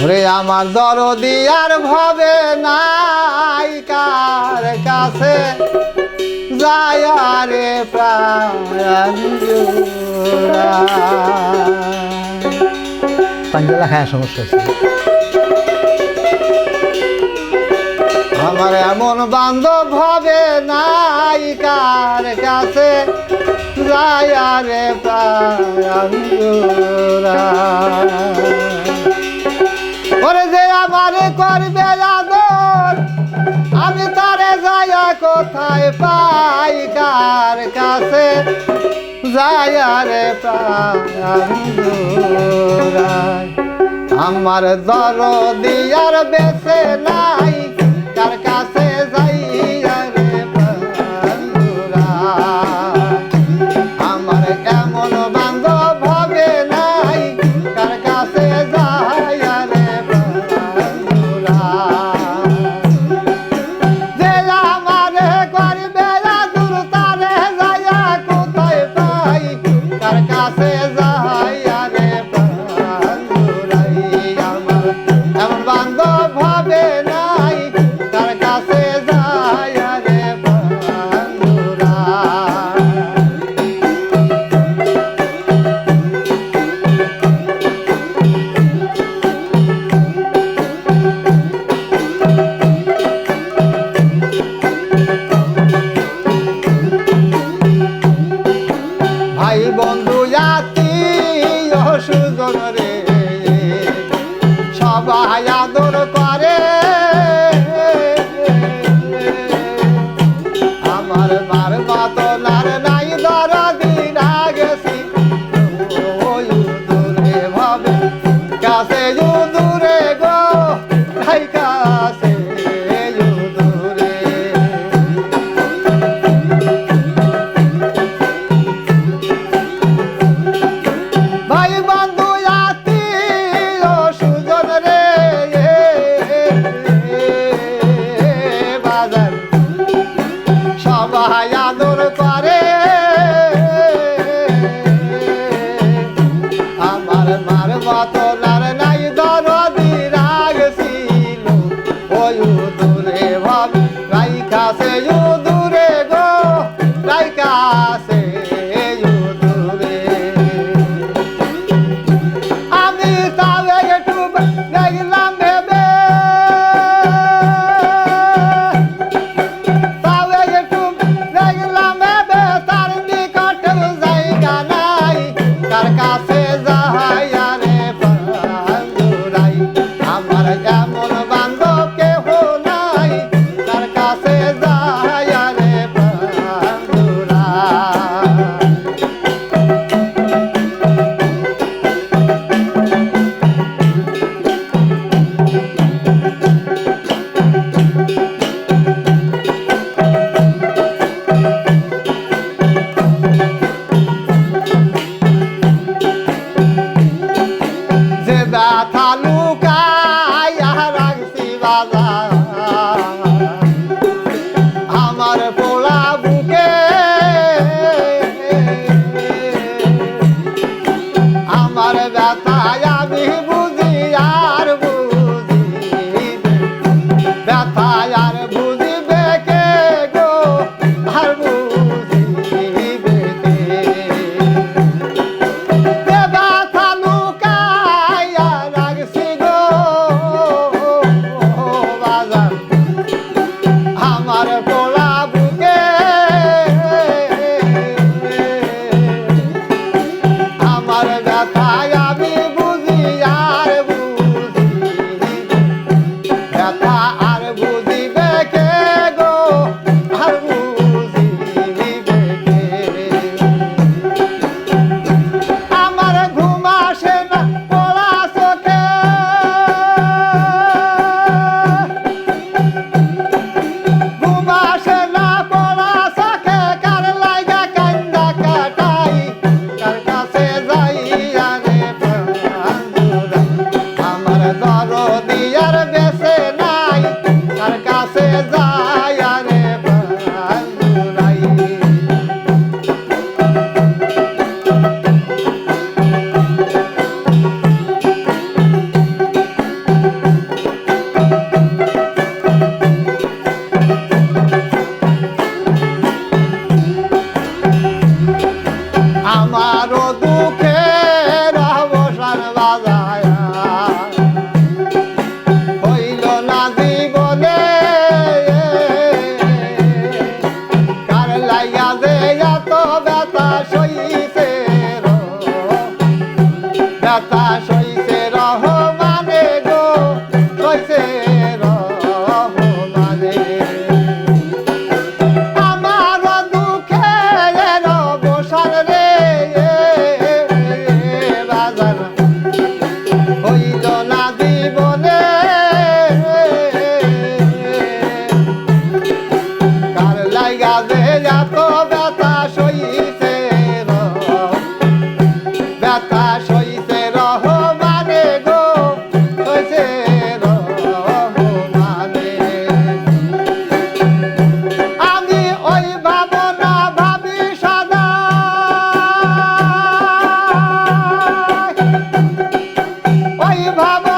ওরে আমার দরদি আর ভাবে নাই কার কাছে যায়ারে প্রাণ পাঞ্জালা খায় সমস্যা আমার এমন বান্ধব হবে নায়িকা যারে পরে যে আমার করবে আদর, আমি তারে যায়া কোথায় পাই? কার কাছে যায়া রে আমার দর দিয়ার বেছে নাই, কার কাছে বান্ধব হবে নাই তার কাছে যায় রে বন্ধুরা। ভাই বন্ধু জাতি সুজন রে। ব্যথায় আমি বুঝি আর বুঝি ব্যথায় ay, ay. Vamos!